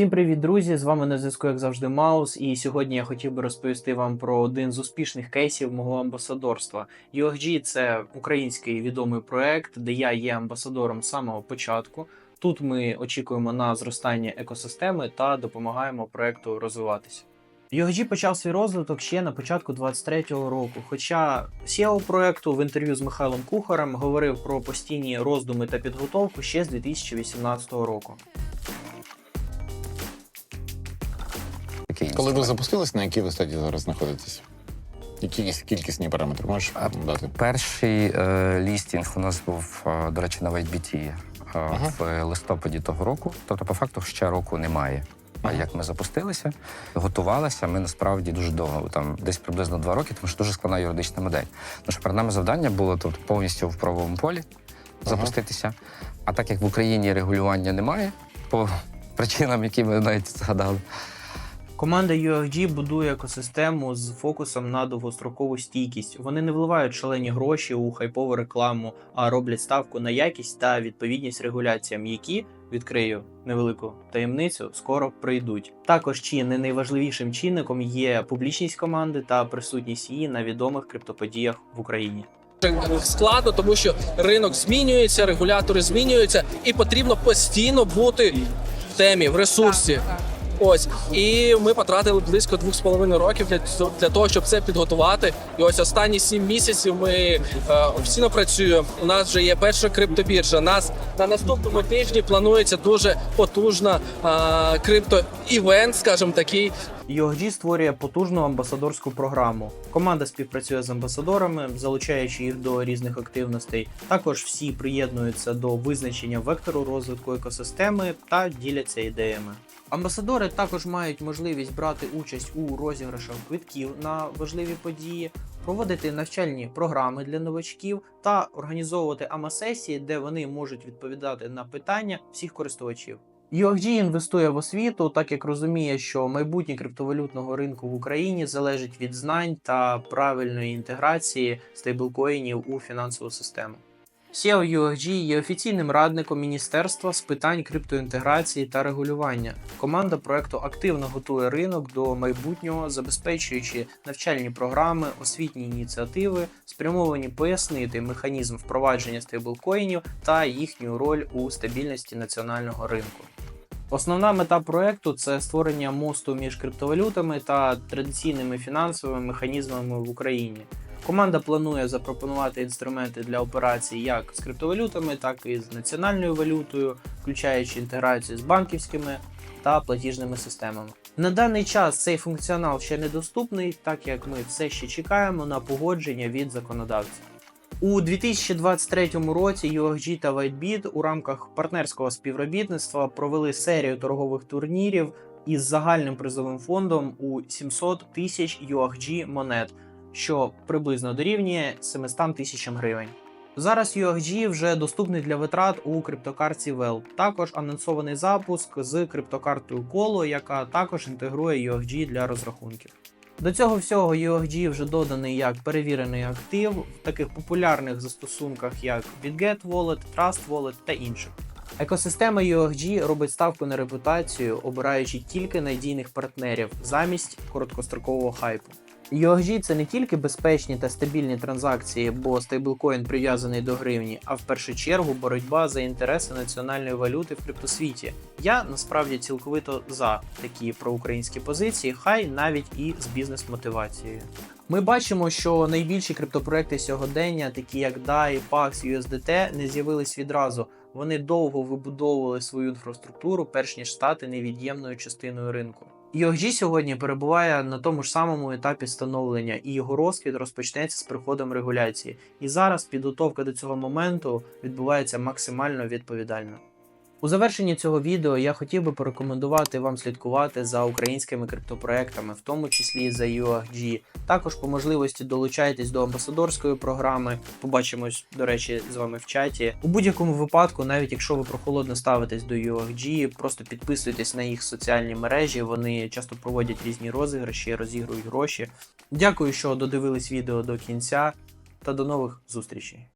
Всім привіт, друзі! З вами на зв'язку, як завжди, Маус. І сьогодні я хотів би розповісти вам про один з успішних кейсів мого амбасадорства. UFG – це український відомий проект, де я є амбасадором з самого початку. Тут ми очікуємо на зростання екосистеми та допомагаємо проекту розвиватися. UFG почав свій розвиток ще на початку 23-го року. Хоча SEO проекту в інтерв'ю з Михайлом Кухарем говорив про постійні роздуми та підготовку ще з 2018 року. Коли ви запустились, на якій ви стадії зараз знаходитесь? Які кількісні параметри можеш А, дати? Перший е, лістінг у нас був, е, до речі, на WhiteBT е, Ага. в листопаді того року. Тобто, по факту, ще року немає. А як ми запустилися, готувалися, ми насправді дуже довго, там десь приблизно два роки, тому що дуже складна юридична модель. Тому що перед нами завдання було тобто, повністю в правовому полі запуститися. А так як в Україні регулювання немає, по причинам, які ми навіть згадали, Команда UFG будує екосистему з фокусом на довгострокову стійкість. Вони не вливають шалені гроші у хайпову рекламу, а роблять ставку на якість та відповідність регуляціям, які відкрию невелику таємницю, скоро прийдуть. Також чи не найважливішим чинником є публічність команди та присутність її на відомих криптоподіях в Україні. складно, тому що ринок змінюється, регулятори змінюються, і потрібно постійно бути в темі, в ресурсі. Ось і ми потратили близько двох з половиною років для, для того, щоб це підготувати. І ось останні сім місяців ми е, офіційно працюємо. У нас вже є перша криптобіржа. Нас на наступному тижні планується дуже потужна е, крипто-івент, скажімо такий, UFG створює потужну амбасадорську програму. Команда співпрацює з амбасадорами, залучаючи їх до різних активностей. Також всі приєднуються до визначення вектору розвитку екосистеми та діляться ідеями. Амбасадори також мають можливість брати участь у розіграшах квитків на важливі події, проводити навчальні програми для новачків та організовувати АМА-сесії, де вони можуть відповідати на питання всіх користувачів. UFG інвестує в освіту, так як розуміє, що майбутнє криптовалютного ринку в Україні залежить від знань та правильної інтеграції стейблкоїнів у фінансову систему. SEO UFG є офіційним радником міністерства з питань криптоінтеграції та регулювання. Команда проекту активно готує ринок до майбутнього, забезпечуючи навчальні програми, освітні ініціативи, спрямовані пояснити механізм впровадження стейблкоїнів та їхню роль у стабільності національного ринку. Основна мета проекту це створення мосту між криптовалютами та традиційними фінансовими механізмами в Україні. Команда планує запропонувати інструменти для операцій як з криптовалютами, так і з національною валютою, включаючи інтеграцію з банківськими та платіжними системами. На даний час цей функціонал ще недоступний, так як ми все ще чекаємо на погодження від законодавця. У 2023 році UFG та WhiteBit у рамках партнерського співробітництва провели серію торгових турнірів із загальним призовим фондом у 700 тисяч UFG монет, що приблизно дорівнює 700 тисячам гривень. Зараз UFG вже доступний для витрат у криптокартці Well. Також анонсований запуск з криптокартою Colo, яка також інтегрує UFG для розрахунків. До цього всього UFG вже доданий як перевірений актив в таких популярних застосунках, як BitGet Wallet, Trust Wallet та інших. Екосистема UFG робить ставку на репутацію, обираючи тільки надійних партнерів замість короткострокового хайпу. UFG – це не тільки безпечні та стабільні транзакції, бо стейблкоін прив'язаний до гривні, а в першу чергу боротьба за інтереси національної валюти в криптосвіті. Я насправді цілковито за такі проукраїнські позиції, хай навіть і з бізнес-мотивацією. Ми бачимо, що найбільші криптопроекти сьогодення, такі як DAI, PAX, USDT, не з'явились відразу. Вони довго вибудовували свою інфраструктуру, перш ніж стати невід'ємною частиною ринку. UFG сьогодні перебуває на тому ж самому етапі становлення, і його розквіт розпочнеться з приходом регуляції. І зараз підготовка до цього моменту відбувається максимально відповідально. У завершенні цього відео я хотів би порекомендувати вам слідкувати за українськими криптопроектами, в тому числі за UFG. Також по можливості долучайтесь до амбасадорської програми. Побачимось, до речі, з вами в чаті. У будь-якому випадку, навіть якщо ви прохолодно ставитесь до UFG, просто підписуйтесь на їх соціальні мережі. Вони часто проводять різні розіграші, розігрують гроші. Дякую, що додивились відео до кінця, та до нових зустрічей.